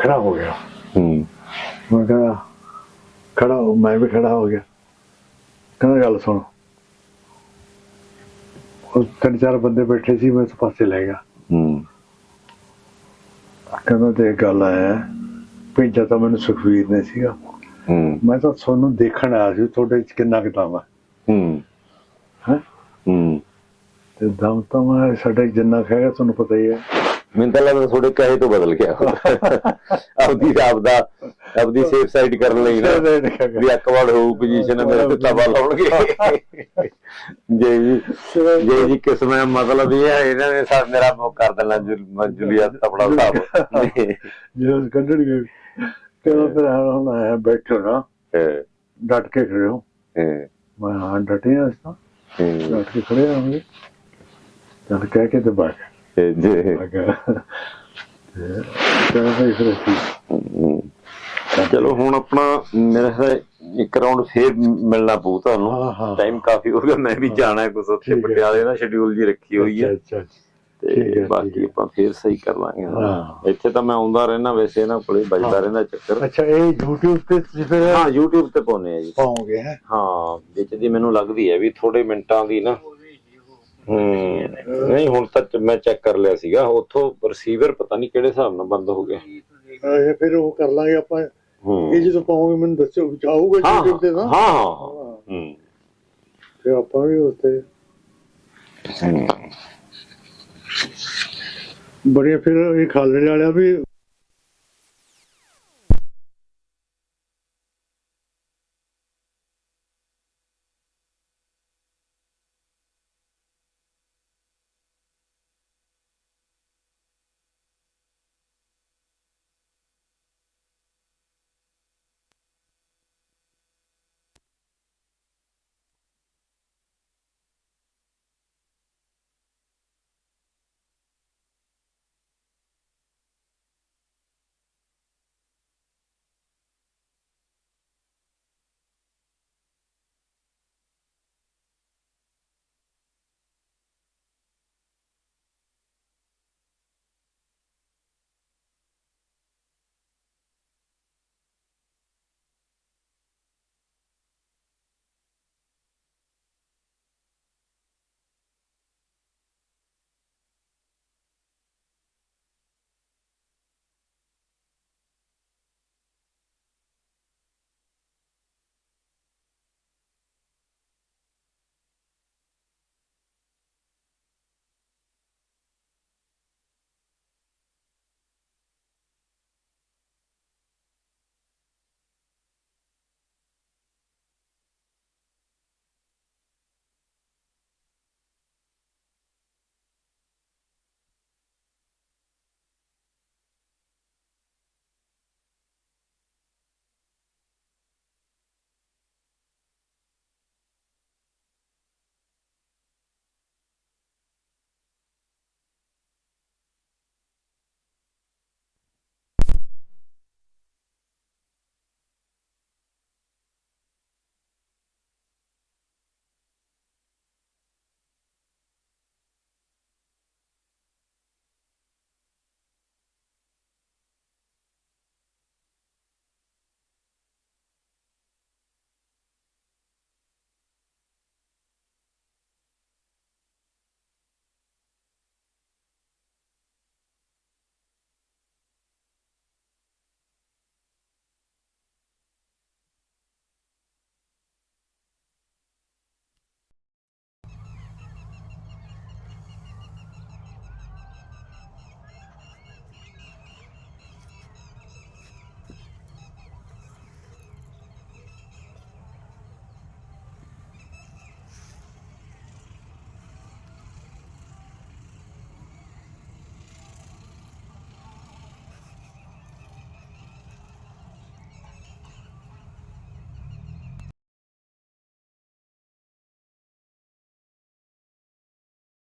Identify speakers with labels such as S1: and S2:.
S1: ਖੜਾ ਹੋ ਗਿਆ।
S2: ਹੂੰ।
S1: ਮੈਂ ਕਿਹਾ ਖੜਾ ਹੋ ਮੈਂ ਵੀ ਖੜਾ ਹੋ ਗਿਆ। ਕਹਿੰਦਾ ਗੱਲ ਸੁਣ। ਉਹ ਤਿੰਨ ਚਾਰ ਬੰਦੇ ਬੈਠੇ ਸੀ ਮੈਂ ਉਸ ਪਾਸੇ ਲੈ ਗਿਆ।
S2: ਹੂੰ।
S1: ਕਹਿੰਦਾ ਤੇ ਗੱਲ ਹੈ ਭੇਜਿਆ ਤਾਂ ਮੈਨੂੰ ਸੁਖਵੀਰ ਨੇ ਸੀਗਾ।
S2: ਹੂੰ।
S1: ਮੈਂ ਤਾਂ ਤੁਹਾਨੂੰ ਦੇਖਣ ਆਇਆ ਸੀ ਤੁਹਾਡੇ ਚ ਕਿੰਨਾ ਕੁ ਦਮ ਹੈ।
S2: ਹੂੰ।
S1: ਹੈਂ?
S2: ਹੂੰ।
S1: ਤੇ ਦਮ ਤਾਂ ਮੈਂ ਸਾਡੇ ਜਿੰਨਾ ਹੈਗਾ ਤੁਹਾਨੂੰ ਪਤਾ ਹੀ ਹੈ।
S2: ਮੈਨੂੰ ਤਾਂ ਲੱਗਦਾ ਤੁਹਾਡੇ ਕਹੇ ਤੋਂ ਬਦਲ ਗਿਆ ਆਪਦੀ ਆਪਦਾ ਆਪਦੀ ਸੇਫ ਸਾਈਡ ਕਰਨ ਲਈ ਨਾ ਵੀ ਅਕਵੜ ਹੋਊ ਪੋਜੀਸ਼ਨ ਮੇਰੇ ਤੇ ਤਵਾ ਲਾਉਣਗੇ ਜੇ ਜੀ ਜੇ ਜੀ ਕਿਸਮ ਮਤਲਬ ਇਹ ਹੈ ਇਹਨਾਂ ਨੇ ਸਾ ਮੇਰਾ ਮੁੱਖ ਕਰ ਦੇਣਾ ਜੁਲ- ਜੁਲੀਆ ਤਪੜਾ ਸਾਹਿਬ
S1: ਜਦੋਂ ਕੱਢਣਗੇ ਕਹਿੰਦਾ ਫਿਰ ਹੁਣ ਆਇਆ ਬੈਠੋ ਨਾ। ਡਟ ਕੇ ਖੜੇ ਹੋ।
S2: ਇਹ,
S1: ਮੈਂ ਹਾਂ ਡਟੇ ਹਾਂ ਅਸੀਂ ਤਾਂ। ਡਟ ਕੇ ਖੜੇ ਹਾਂ ਚੱਲ ਕਹਿ ਕੇ ਤੇ ਬਾਗ
S2: ਚਲੋ ਹੁਣ ਆਪਣਾ ਮੇਰੇ ਖਿਆਲ ਇੱਕ ਰਾਉਂਡ ਫੇਰ ਮਿਲਣਾ ਪਊ
S1: ਹਾਂ,
S2: ਤੁਹਾਨੂੰ
S1: ਹਾਂ।
S2: ਟਾਈਮ ਕਾਫੀ ਹੋ ਗਿਆ ਮੈਂ ਵੀ ਜਾਣਾ ਹੈ ਕੁਛ ਉੱਥੇ
S1: ਹੈ।
S2: ਪਟਿਆਲੇ ਦਾ ਸ਼ਡਿਊਲ ਜੀ ਰੱਖੀ ਹੋਈ ਹੈ
S1: ਅੱਛਾ ਹੈ,
S2: ਤੇ ਬਾਕੀ
S1: ਹੈ।
S2: ਆਪਾਂ ਫੇਰ ਸਹੀ ਕਰ ਲਾਂਗੇ
S1: ਹਾਂ।
S2: ਇੱਥੇ ਤਾਂ ਮੈਂ ਆਉਂਦਾ ਰਹਿਣਾ ਵੈਸੇ ਇਹਨਾਂ ਕੋਲੇ ਵੱਜਦਾ
S1: ਹਾਂ।
S2: ਰਹਿੰਦਾ ਚੱਕਰ
S1: ਅੱਛਾ ਇਹ YouTube ਤੇ ਫਿਰ
S2: ਹਾਂ YouTube ਤੇ ਪਾਉਨੇ ਆ ਜੀ
S1: ਪਾਉਂਗੇ ਹੈ
S2: ਹਾਂ ਵਿੱਚ ਦੀ ਮੈਨੂੰ ਲੱਗਦੀ ਹੈ ਵੀ ਥੋੜੇ ਮਿੰਟਾਂ ਦੀ ਨਾ ਹੂੰ। ਨਹੀਂ ਹੁਣ ਤੱਕ ਮੈਂ ਚੈੱਕ ਕਰ ਲਿਆ ਸੀਗਾ ਉੱਥੋਂ ਰਿਸੀਵਰ ਪਤਾ ਨਹੀਂ ਕਿਹੜੇ ਹਿਸਾਬ ਨਾਲ ਬੰਦ ਹੋ ਗਿਆ
S1: ਇਹ ਫਿਰ ਉਹ ਕਰ ਲਾਂਗੇ ਆਪਾਂ। ਇਹ ਜਦੋਂ ਪਾਉਂਗੇ ਮੈਨੂੰ ਦੱਸਿਓ ਆਊਗਾ
S2: ਹਾਂ
S1: YouTube ਤੇ ਨਾ
S2: ਹਾਂ ਹਾਂ ਹੂੰ।
S1: ਫਿਰ ਆਪਾਂ ਵੀ ਉੱਤੇ ਬੜੀਆਂ ਫਿਰ ਇਹ ਖਾਲੜੇ ਵਾਲਿਆ ਵੀ